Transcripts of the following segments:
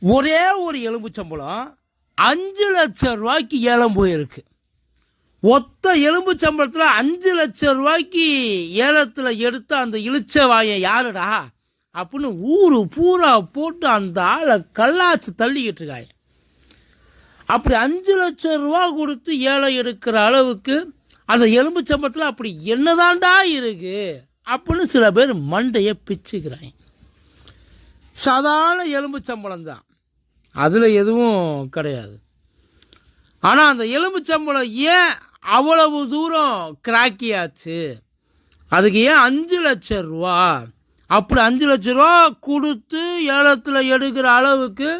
ஒரே ஒரு எலும்பு சம்பளம் அஞ்சு லட்சம் ரூபாய்க்கு ஏலம் போயிருக்கு. ஒத்த எலும்பு சம்பளத்தில் அஞ்சு லட்சம் ரூபாய்க்கு ஏலத்தில் எடுத்த அந்த இழிச்ச வாயை யாருடா? அப்படின்னு ஊர் பூரா போட்டு அந்த ஆளை கல்லாச்சு தள்ளிக்கிட்டு இருக்காங்க. அப்படி அஞ்சு லட்சம் ரூபா கொடுத்து ஏலம் எடுக்கிற அளவுக்கு அந்த எலும்பு சம்பளத்தில் அப்படி என்னதாண்டா இருக்கு? அப்படின்னு சில பேர் மண்டையை பிச்சுக்கிறாங்க. சாதாரண எலும்பு சம்பளம் தான் அதில் எதுவும் கிடையாது. ஆனால் அந்த எலும்புச்சம்பளம் ஏன் அவ்வளவு தூரம் கிராக்கியாச்சு அதுக்கு ஏன் அஞ்சு லட்சம் ரூபா? அப்படி அஞ்சு லட்ச ரூபா கொடுத்து ஏலத்தில் எடுக்கிற அளவுக்கு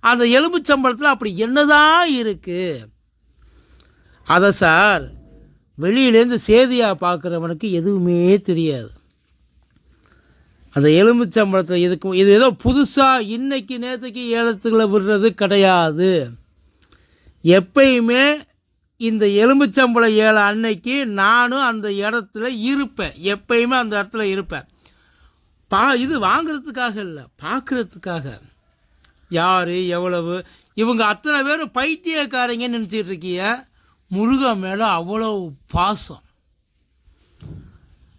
அந்த எலும்புச்சம்பளத்தில் அப்படி என்னதான் இருக்குது அதை சார் வெளியிலேருந்து சேதியாக பார்க்குறவனுக்கு எதுவுமே தெரியாது. அந்த எலுமிச்சம்பழத்தை இதுக்கு இது ஏதோ புதுசாக இன்னைக்கு நேற்றுக்கு ஏலத்துக்குள்ள விடுறது கிடையாது. எப்பயுமே இந்த எலுமிச்சம்பழம் ஏழை அன்னைக்கு நானும் அந்த இடத்துல இருப்பேன். எப்பயுமே அந்த இடத்துல இருப்பேன். பா இது வாங்கிறதுக்காக இல்லை பார்க்குறதுக்காக யார் எவ்வளவு? இவங்க அத்தனை பேரும் பைத்தியக்காரங்கன்னு நினச்சிட்டு இருக்கீங்க முருகன் மேலே அவ்வளோ பாசம்.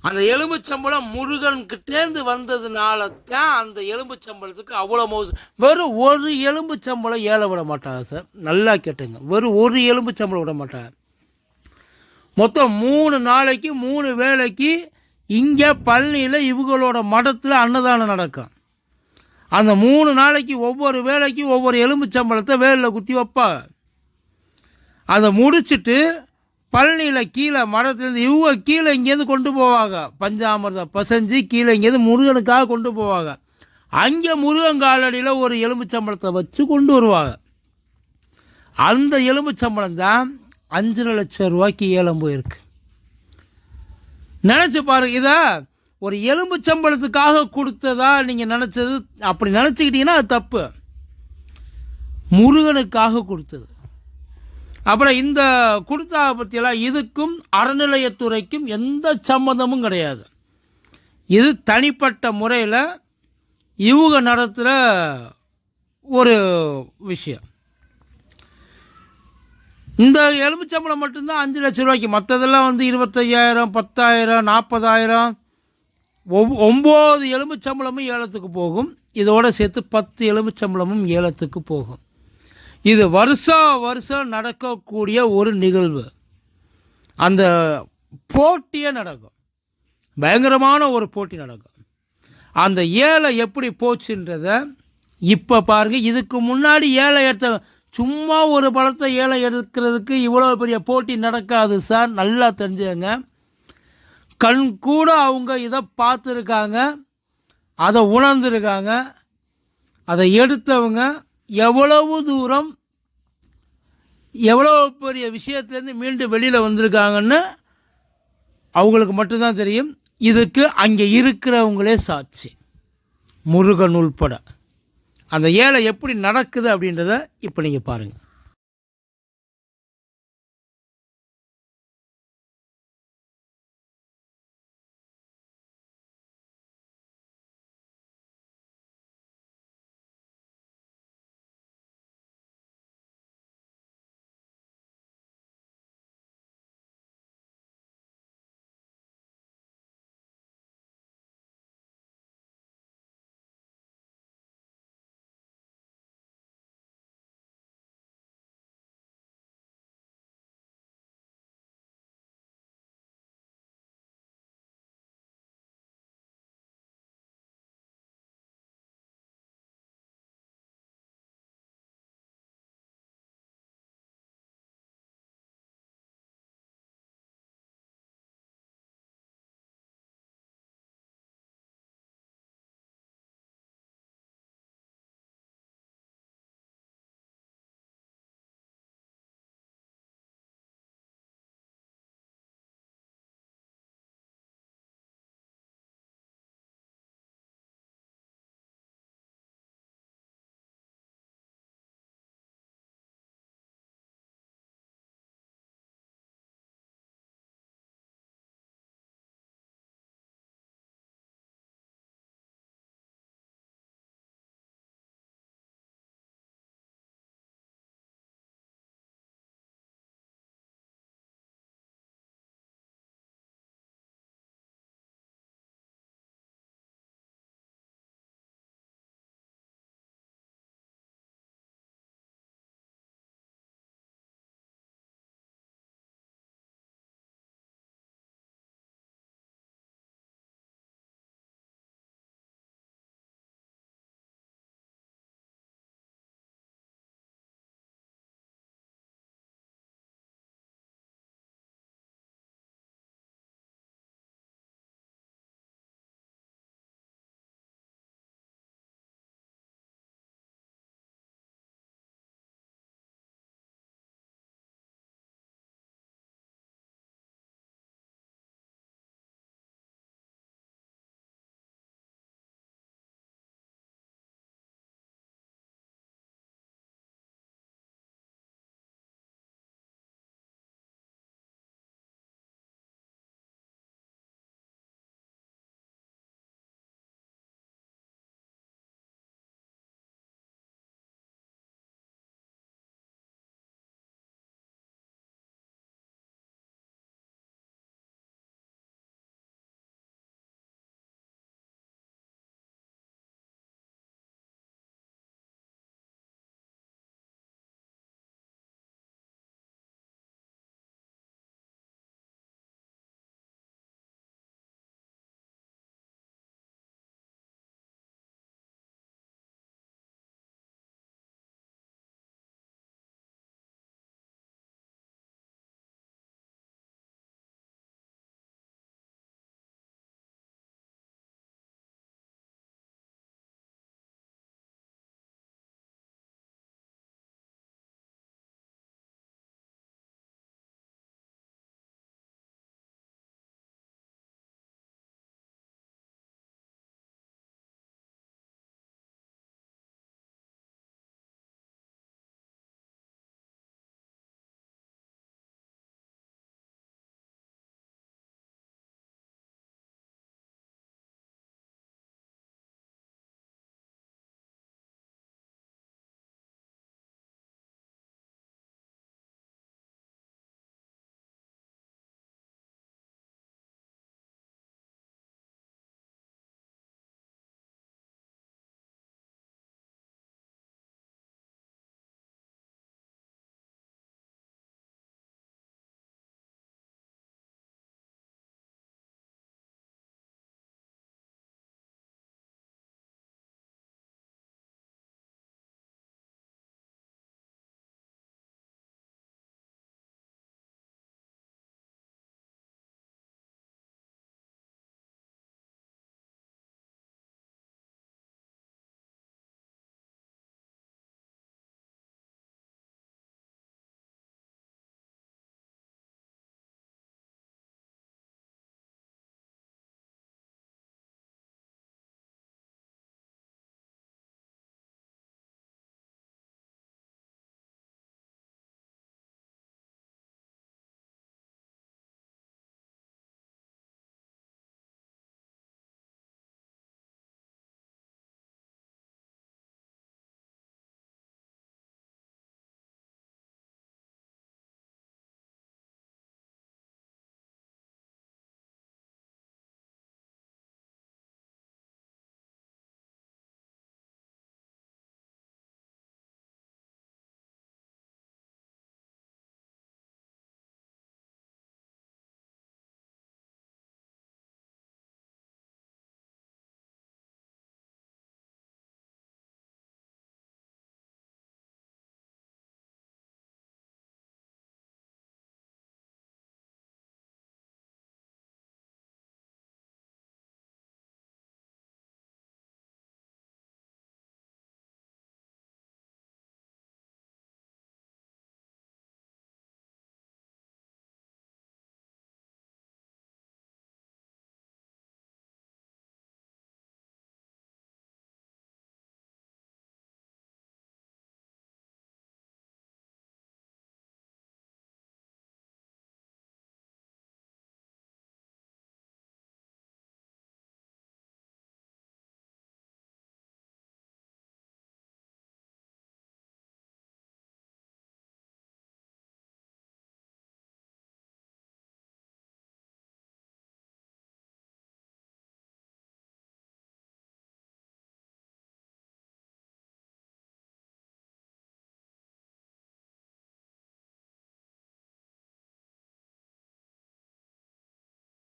அந்த எலும்புச்சம்பளம் முருகன்கிட்டேருந்து வந்ததுனால தான் அந்த எலும்புச்சம்பளத்துக்கு அவ்வளோ மோசம் வெறும் ஒரு எலும்புச்சம்பளம் ஏழை விட மாட்டாங்க சார். நல்லா கேட்டுங்க. வெறும் ஒரு எலும்புச்சம்பளம் விட மாட்டாங்க. மொத்தம் மூணு நாளைக்கு மூணு வேளைக்கு இங்கே பழனியில் இவங்களோட மடத்தில் அன்னதானம் நடக்கும். அந்த மூணு நாளைக்கு ஒவ்வொரு வேலைக்கும் ஒவ்வொரு எலும்புச்சம்பளத்தை வேலில் குத்தி வைப்பா அதை முடிச்சிட்டு பழனியில் கீழே மரத்துலேருந்து இவங்க கீழே இங்கேருந்து கொண்டு போவாங்க. பஞ்சாமிர்தம் பசஞ்சு கீழே இங்கேருந்து முருகனுக்காக கொண்டு போவாங்க. அங்கே முருகன் காலடியில் ஒரு எலும்புச்சம்பளத்தை வச்சு கொண்டு வருவாங்க. அந்த எலும்புச்சம்பளம் தான் அஞ்சரை லட்சம் ரூபாய்க்கு ஏலம் போயிருக்கு. நினச்சி பாருங்க இதை ஒரு எலும்பு சம்பளத்துக்காக கொடுத்ததா நீங்கள் நினச்சது? அப்படி நினச்சிக்கிட்டீங்கன்னா அது தப்பு. முருகனுக்காக கொடுத்தது. அப்புறம் இந்த கொடுத்தா பற்றியெல்லாம் இதுக்கும் அறநிலையத்துறைக்கும் எந்த சம்மந்தமும் கிடையாது. இது தனிப்பட்ட முறையில் இவங்க நடத்துகிற ஒரு விஷயம். இந்த எலுமிச்சம்பளம் மட்டும்தான் அஞ்சு லட்ச ரூபாய்க்கு மற்றதெல்லாம் வந்து இருபத்தையாயிரம் பத்தாயிரம் நாற்பதாயிரம் ஒவ் ஒம்பது எலுமிச்சம்பளமும் ஏலத்துக்கு போகும். இதோடு சேர்த்து பத்து எலுமிச்சம்பளமும் ஏலத்துக்கு போகும். இது வருஷம் வருஷம் நடக்கக்கூடிய ஒரு நிகழ்வு. அந்த போட்டியே நடக்கும். பயங்கரமான ஒரு போட்டி நடக்கும். அந்த ஏழை எப்படி போச்சுன்றத இப்போ பாருங்க. இதுக்கு முன்னாடி ஏழை எடுத்த சும்மா ஒரு பழத்தை ஏழை எடுக்கிறதுக்கு இவ்வளோ பெரிய போட்டி நடக்காது சார். நல்லா தெரிஞ்சுங்க கண் கூட அவங்க இதை பார்த்துருக்காங்க. அதை உணர்ந்துருக்காங்க. அதை எடுத்தவங்க எவ்வளவு தூரம் எவ்வளோ பெரிய விஷயத்துலேருந்து மீண்டும் வெளியில் வந்திருக்காங்கன்னு அவங்களுக்கு மட்டும்தான் தெரியும். இதுக்கு அங்கே இருக்கிறவங்களே சாட்சி. முருகன் உள்பட. அந்த ஏழை எப்படி நடக்குது அப்படின்றத இப்போ நீங்கள் பாருங்கள்